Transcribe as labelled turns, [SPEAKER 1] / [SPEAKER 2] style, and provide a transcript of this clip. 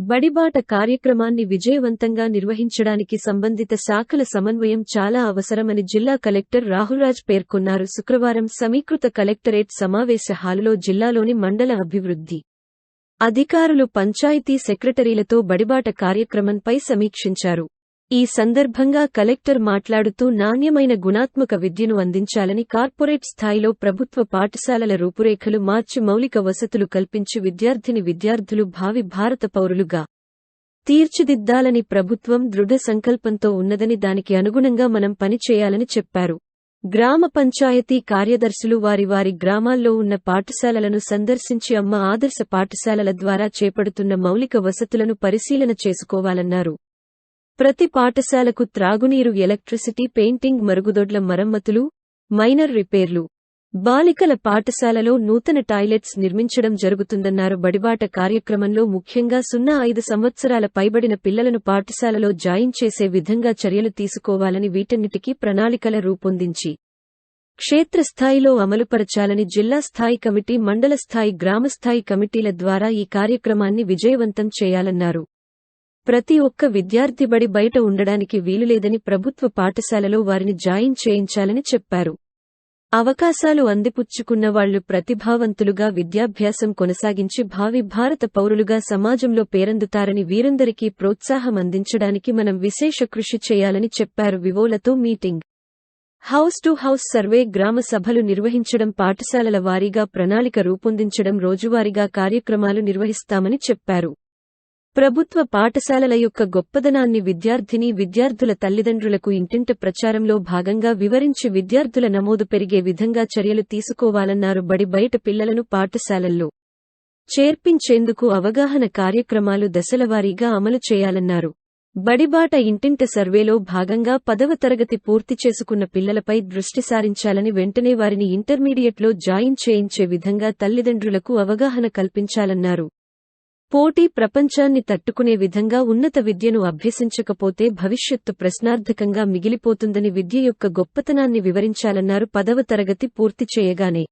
[SPEAKER 1] బడిబాట కార్యక్రమాన్ని విజయవంతంగా నిర్వహించడానికి సంబంధిత శాఖల సమన్వయం చాలా అవసరమని జిల్లా కలెక్టర్ రాహుల్రాజ్ పేర్కొన్నారు. శుక్రవారం సమీకృత కలెక్టరేట్ సమావేశ హాలులో జిల్లాలోని మండల అభివృద్ధి అధికారులు పంచాయతీ సెక్రటరీలతో బడిబాట కార్యక్రమంపై సమీక్షించారు. ఈ సందర్భంగా కలెక్టర్ మాట్లాడుతూ నాణ్యమైన గుణాత్మక విద్యను అందించాలని కార్పొరేట్ స్థాయిలో ప్రభుత్వ పాఠశాలల రూపురేఖలు మార్చి మౌలిక వసతులు కల్పించి విద్యార్థిని విద్యార్థులు భావి భారత పౌరులుగా తీర్చిదిద్దాలని ప్రభుత్వం దృఢ సంకల్పంతో ఉన్నదని దానికి అనుగుణంగా మనం పనిచేయాలని చెప్పారు. గ్రామ పంచాయతీ కార్యదర్శులు వారి వారి గ్రామాల్లో ఉన్న పాఠశాలలను సందర్శించి అమ్మ ఆదర్శ పాఠశాలల ద్వారా చేపడుతున్న మౌలిక వసతులను పరిశీలన చేసుకోవాలన్నారు. ప్రతి పాఠశాలకు త్రాగునీరు ఎలక్ట్రిసిటీ పెయింటింగ్ మరుగుదొడ్ల మరమ్మతులు మైనర్ రిపేర్లు. బాలికల పాఠశాలలో నూతన టాయిలెట్స్ నిర్మించడం జరుగుతుందన్నారు బడిబాట కార్యక్రమంలో ముఖ్యంగా సున్నా ఐదు సంవత్సరాల పైబడిన పిల్లలను పాఠశాలలో జాయిన్ చేసే విధంగా చర్యలు తీసుకోవాలని వీటన్నిటికీ ప్రణాళికల రూపొందించి క్షేత్రస్థాయిలో అమలుపరచాలని జిల్లా స్థాయి కమిటీ మండల స్థాయి గ్రామస్థాయి కమిటీల ద్వారా ఈ కార్యక్రమాన్ని విజయవంతం చేయాలన్నారు. ప్రతి ఒక్క విద్యార్థి బడి బయట ఉండడానికి వీలులేదని ప్రభుత్వ పాఠశాలలో వారిని జాయిన్ చేయించాలని చెప్పారు. అవకాశాలు అందిపుచ్చుకున్న వాళ్ళు ప్రతిభావంతులుగా విద్యాభ్యాసం కొనసాగించి భావి భారత పౌరులుగా సమాజంలో పేరందుతారని వీరందరికీ ప్రోత్సాహం అందించడానికి మనం విశేష కృషి చేయాలని చెప్పారు వివోలతో meeting. House to house survey గ్రామ సభలు నిర్వహించడం పాఠశాలల వారీగా ప్రణాళిక రూపొందించడం రోజువారీగా కార్యక్రమాలు నిర్వహిస్తామని చెప్పారు. ప్రభుత్వ పాఠశాలల యొక్క గొప్పదనాన్ని విద్యార్థిని విద్యార్థుల తల్లిదండ్రులకు ఇంటింట ప్రచారంలో భాగంగా వివరించి విద్యార్థుల నమోదు పెరిగే విధంగా చర్యలు తీసుకోవాలన్నారు బడి బయట పిల్లలను పాఠశాలల్లో చేర్పించేందుకు అవగాహన కార్యక్రమాలు దశలవారీగా అమలు చేయాలన్నారు. బడిబాట ఇంటింట సర్వేలో భాగంగా పదవ తరగతి పూర్తి చేసుకున్న పిల్లలపై దృష్టి సారించాలని వెంటనే వారిని ఇంటర్మీడియట్లో జాయిన్ చేయించే విధంగా తల్లిదండ్రులకు అవగాహన కల్పించాలన్నారు. పోటీ ప్రపంచాన్ని తట్టుకునే విధంగా ఉన్నత విద్యను అభ్యసించకపోతే భవిష్యత్తు ప్రశ్నార్థకంగా మిగిలిపోతుందని విద్య యొక్క గొప్పతనాన్ని వివరించాలన్నారు పదవ తరగతి పూర్తి చేయగానే.